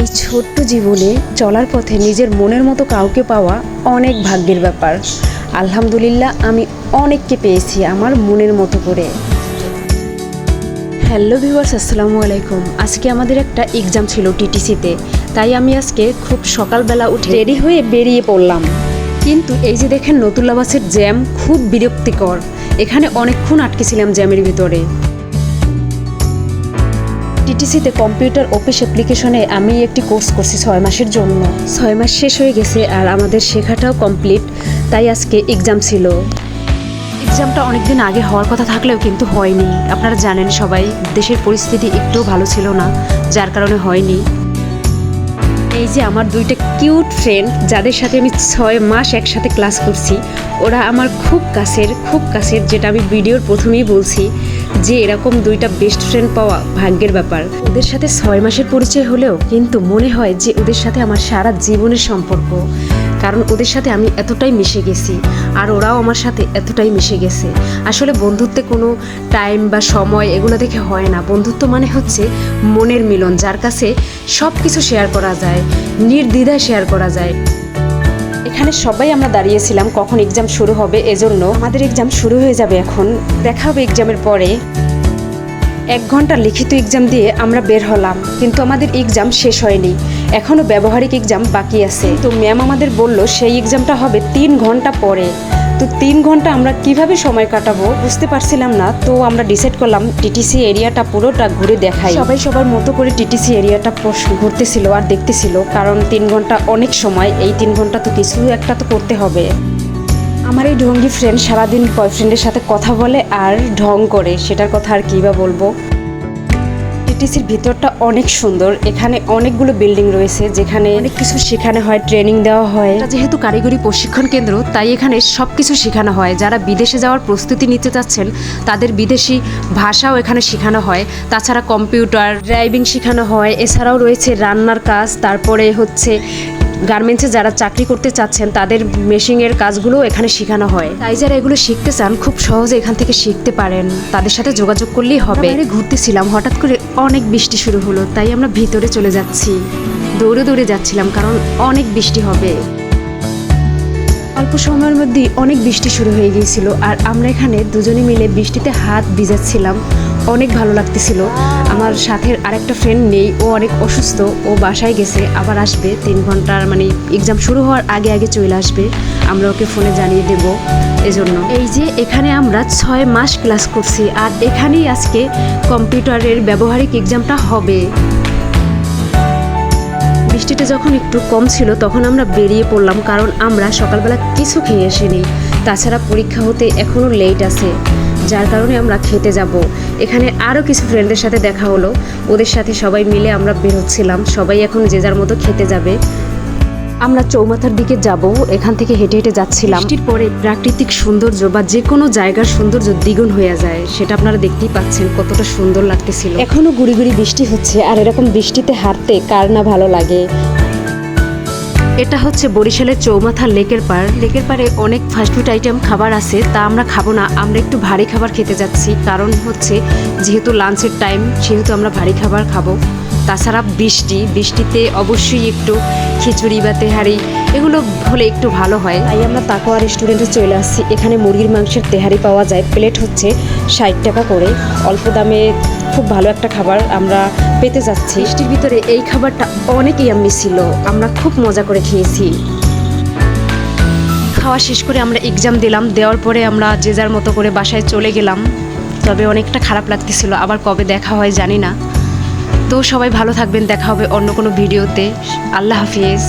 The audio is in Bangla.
এই ছোট্ট জীবনে চলার পথে নিজের মনের মতো কাউকে পাওয়া অনেক ভাগ্যের ব্যাপার। আলহামদুলিল্লাহ, আমি অনেককে পেয়েছি আমার মনের মতো করে। হ্যালো ভিউয়ার্স, আসসালামু আলাইকুম। আজকে আমাদের একটা এক্সাম ছিল টিটিসিতে, তাই আমি আজকে খুব সকালবেলা উঠে রেডি হয়ে বেরিয়ে পড়লাম। কিন্তু এই যে দেখেন নতুল্লা বাসের জ্যাম খুব বিরক্তিকর। এখানে অনেকক্ষণ আটকেছিলাম জ্যামের ভিতরে। টিটিসিতে কম্পিউটার অফিস অ্যাপ্লিকেশনে আমি একটি কোর্স করছি ছয় মাসের জন্য। ছয় মাস শেষ হয়ে গেছে আর আমাদের শেখাটাও কমপ্লিট, তাই আজকে এক্সাম ছিল। এক্সামটা অনেকদিন আগে হওয়ার কথা থাকলেও কিন্তু হয়নি। আপনারা জানেন সবাই, দেশের পরিস্থিতি একটুও ভালো ছিল না, যার কারণে হয়নি। এই যে আমার দুইটা কিউট ফ্রেন্ড, যাদের সাথে আমি ছয় মাস একসাথে ক্লাস করছি, ওরা আমার খুব কাছের খুব কাছের, যেটা আমি ভিডিওর প্রথমেই বলছি, যে এরকম দুইটা বেস্ট ফ্রেন্ড পাওয়া ভাগ্যের ব্যাপার। ওদের সাথে ছয় মাসের পরিচয় হলেও কিন্তু মনে হয় যে ওদের সাথে আমার সারা জীবনের সম্পর্ক। কারণ ওদের সাথে আমি এতটাই মিশে গেছি আর ওরাও আমার সাথে এতটাই মিশে গেছে। আসলে বন্ধুত্বে কোনো টাইম বা সময় এগুলো দেখে হয় না। বন্ধুত্ব মানে হচ্ছে মনের মিলন, যার কাছে সব কিছু শেয়ার করা যায়, নির্দ্বিধায় শেয়ার করা যায়। এখানে সবাই আমরা দাঁড়িয়েছিলাম, কখন এক্সাম শুরু হবে এজন্য। আমাদের এক্সাম শুরু হয়ে যাবে এখন। দেখা হবে এক্সামের পরে। এক ঘণ্টা লিখিত এক্সাম দিয়ে আমরা বের হলাম, কিন্তু আমাদের এক্সাম শেষ হয়নি। এখনও ব্যবহারিক এক্সাম বাকি আছে। তো ম্যাম আমাদের বলল, সেই এক্সামটা হবে তিন ঘণ্টা পরে। তো তিন ঘণ্টা আমরা কীভাবে সময় কাটাবো বুঝতে পারছিলাম না। তো আমরা ডিসাইড করলাম টিটিসি এরিয়াটা পুরোটা ঘুরে দেখাই। সবাই সবার মতো করে টিটিসি এরিয়াটা ঘুরতেছিল আর দেখতেছিল, কারণ তিন ঘণ্টা অনেক সময়, এই তিন ঘণ্টা তো কিছু একটা তো করতে হবে। আমার এই ঢঙ্গি ফ্রেন্ড সারাদিন বয়ফ্রেন্ডের সাথে কথা বলে আর ঢং করে, সেটার কথা আর কী বা বলব? টিটিসির ভিতরটা অনেক সুন্দর। এখানে অনেকগুলো বিল্ডিং রয়েছে যেখানে অনেক কিছু শেখানো হয় ট্রেনিং দেওয়া হয়। যেহেতু কারিগরি প্রশিক্ষণ কেন্দ্র তাই এখানে সব কিছু শেখানো হয়। যারা বিদেশে যাওয়ার প্রস্তুতি নিতে চাচ্ছেন তাদের বিদেশি ভাষাও এখানে শেখানো হয়। তাছাড়া কম্পিউটার ড্রাইভিং শেখানো হয়। এছাড়াও রয়েছে রান্নার কাজ তারপরে হচ্ছে গার্মেন্টসে যারা চাকরি করতে চাচ্ছেন, তাদের মেশিংয়ের কাজগুলো এখানে শেখানো হয়। তাই যারা এগুলো শিখতে চান, খুব সহজে এখান থেকে শিখতে পারেন। তাদের সাথে যোগাযোগ করলেই হবে। ঘুরতেছিলাম, হঠাৎ করে অনেক বৃষ্টি শুরু হলো, তাই আমরা ভিতরে চলে যাচ্ছি। দৌড়ে দৌড়ে যাচ্ছিলাম, কারণ অনেক বৃষ্টি হবে। অল্প সময়ের মধ্যেই অনেক বৃষ্টি শুরু হয়ে গিয়েছিল, আর আমরা এখানে দুজনে মিলে বৃষ্টিতে হাত ভিজাচ্ছিলাম। অনেক ভালো লাগতেছিল। আমার সাথে আরেকটা ফ্রেন্ড নেই, ও অনেক অসুস্থ, ও বাসায় গেছে, আবার আসবে, তিন ঘণ্টার মানে এক্সাম শুরু হওয়ার আগে আগে চলে আসবে। আমরা ওকে ফোনে জানিয়ে দেব এজন্য। এই যে এখানে আমরা ছয় মাস ক্লাস করছি, আর এখানেই আজকে কম্পিউটারের ব্যবহারিক এক্সামটা হবে। বৃষ্টিটা যখন একটু কম ছিল, তখন আমরা বেরিয়ে পড়লাম, কারণ আমরা সকালবেলা কিছু খেয়ে আসিনি। তাছাড়া পরীক্ষা হতে এখনও লেট আছে, যার কারণে আমরা খেতে যাব। এখানে আরও কিছু ফ্রেন্ডের সাথে দেখা হলো। ওদের সাথে সবাই মিলে আমরা বেরোচ্ছিলাম সবাই এখন যে যার মতো খেতে যাবে। আমরা চৌমাথার দিকে যাব। এখান থেকে হেঁটে হেঁটে যাচ্ছিলাম। বৃষ্টির পরে প্রাকৃতিক সৌন্দর্য বা যে কোনো জায়গার সৌন্দর্য দ্বিগুণ হয়ে যায়। সেটা আপনারা দেখতেই পাচ্ছেন কতটা সুন্দর লাগতেছিল। এখনও গুড়ি গুড়ি বৃষ্টি হচ্ছে। আর এরকম বৃষ্টিতে হাঁটতে কার না ভালো লাগে? এটা হচ্ছে বরিশালের চৌমাথা লেকের পার লেকের পারে অনেক ফাস্টফুড আইটেম খাবার আছে, তা আমরা খাব না। আমরা একটু ভারী খাবার খেতে যাচ্ছি। কারণ হচ্ছে, যেহেতু লাঞ্চের টাইম সেহেতু আমরা ভারী খাবার খাব। তাছাড়া বৃষ্টি, বৃষ্টিতে অবশ্যই একটু খিচুড়ি বা তেহারি, এগুলো হলে একটু ভালো হয়। তাই আমরা তাকোয়া রেস্টুরেন্টে চলে আসছি। এখানে মুরগির মাংসের তেহারি পাওয়া যায়। প্লেট হচ্ছে ষাট টাকা করে। অল্প দামে খুব ভালো একটা খাবার আমরা পেতে যাচ্ছি। বৃষ্টির ভিতরে এই খাবারটা অনেকই আমি ছিল, আমরা খুব মজা করে খেয়েছি। খাওয়া শেষ করে আমরা এক্সাম দিলাম, দেওয়ার পরে আমরা যে যার মতো করে বাসায় চলে গেলাম। তবে অনেকটা খারাপ লাগতেছিল, আবার কবে দেখা হয় জানি না। তো সবাই ভালো থাকবেন, দেখা হবে অন্য কোনো ভিডিওতে। আল্লাহ হাফিজ।